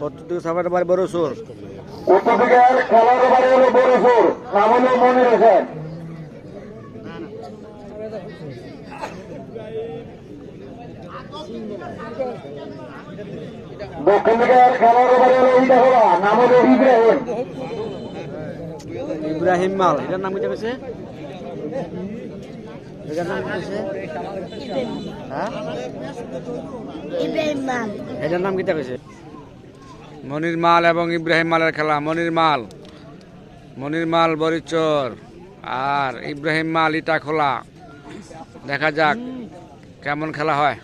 বত্তর থেকে সাফার বাড়ি বড় সুর। উত্তর দিকে খেলার বাড়ি হলো বরিপুর নাম হলো মনির হোসেন। দক্ষিণ দিকে খেলার বাড়ি হলো ইটা হলো নাম হলো ইব্রাহিম। ইব্রাহিম মাল এটার নাম কিটা কেছে এটার নাম কেছে হ্যাঁ? এটার নাম কিটা কেছে মনির মাল এবং ইব্রাহিম মালের খেলা। মনির মাল। মনির মাল, বরিচর। আর ইব্রাহিম মাল, ইটা খোলা। দেখা যাক কেমন খেলা হয়।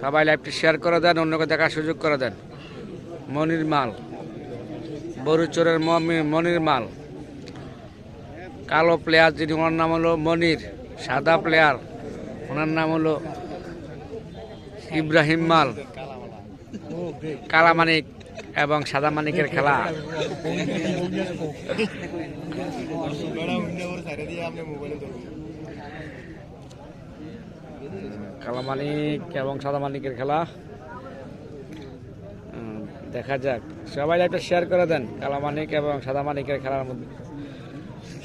সবাই লাইভটি শেয়ার করে দেন, অন্যকে দেখার সুযোগ করে দেন। মনির মাল। বরুচরের মনির মাল। কালো প্লেয়ার যিনি, ওনার নাম হলো মনির। সাদা প্লেয়ার ওনার নাম হলো ইব্রাহিম মাল। কালা মানিক এবং সাদা মানিকের খেলা। কালা মানিক এবং সাদা মানিকের খেলা। দেখা যাক। সবাই একটা শেয়ার করে দেন। কালা মানিক এবং সাদা মানিকের খেলার মধ্যে।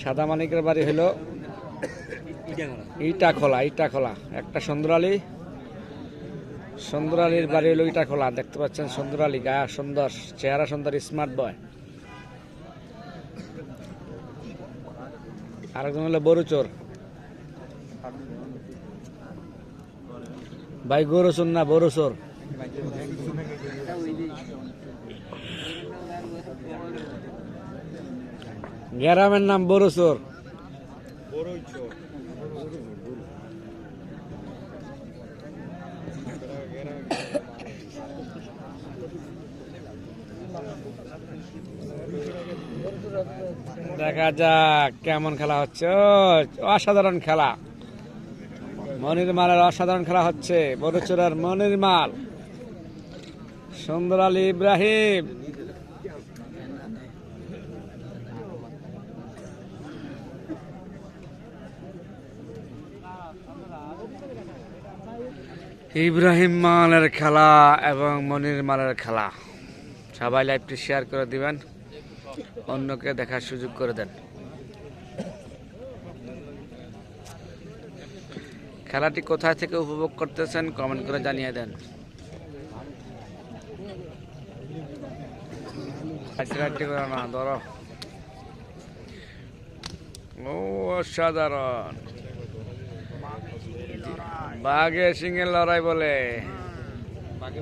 সাদা মানিকের বাড়ি হলো ইটা খোলা ইটা খোলা একটা সুন্দরালি সুন্দরালির বাড়ি হলো ইটা খোলা, দেখতে পাচ্ছেন সুন্দর সুন্দরালি গায়া সুন্দর, চেহারা সুন্দর স্মার্ট বয় আরেকজন হলো বড়ুচোর ভাই গরুচোর না বড়ুচোর গ্রামের নাম বড়ুচোর দেখা যাক কেমন খেলা হচ্ছে। অসাধারণ খেলা। মনির মালের অসাধারণ খেলা হচ্ছে। বড়চুরার মনির মাল সুন্দর আলী ইব্রাহিম। ইব্রাহিম মালের খেলা এবং মনির মালের খেলা। সবাই লাইভটি শেয়ার করে দিবেন। অন্যকে দেখার সুযোগ করে দেন। খেলাটি কোথায় থেকে উপভোগ করতেছেন কমেন্ট করে জানিয়ে দেন। ধরো। অসাধারণ। বাঘে সিংহের লড়াই বলে। বাঘে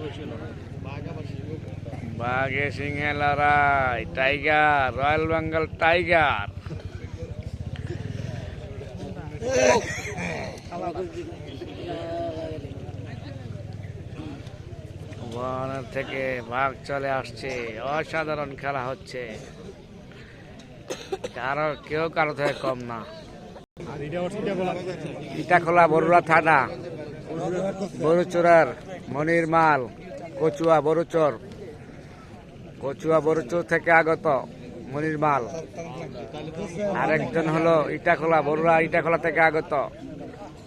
সিংহে লড়াই টাইগার রয়্যাল বেঙ্গল টাইগার থেকে বাঘ চলে আসছে, অসাধারণ খেলা হচ্ছে। কারও, কেউ কারও থেকে কম না। ইটা খোলা বড়ুয়া থানা বড়ুচোরার মনির মাল, কচুয়া বড়ুচর কচুয়া বড়ুচর থেকে আগত মনির মাল আরেকজন হলো ইটাখোলা বড়ুয়া ইটাখোলা থেকে আগত।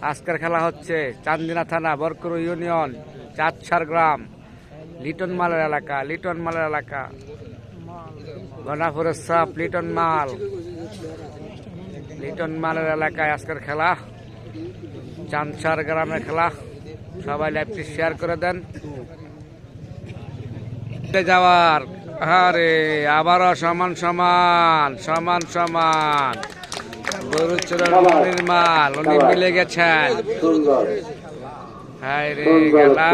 আজকের খেলা হচ্ছে চান্দিনা থানা বরকুর ইউনিয়ন চাঁদসার গ্রাম, লিটন মালের এলাকা, লিটন মালের এলাকা। গনাপুরের সাপ, লিটন মাল। লিটন মালের এলাকায় আজকের খেলা। চাঁদসার গ্রামের খেলা। সবাই লাইভটি শেয়ার করে দেন। যাওয়ার আরে আবারও সমান সমান সমান সমান। গরুচুরের মনির মাল উনি মিলে গেছেন। হ্যাঁ রে গেলা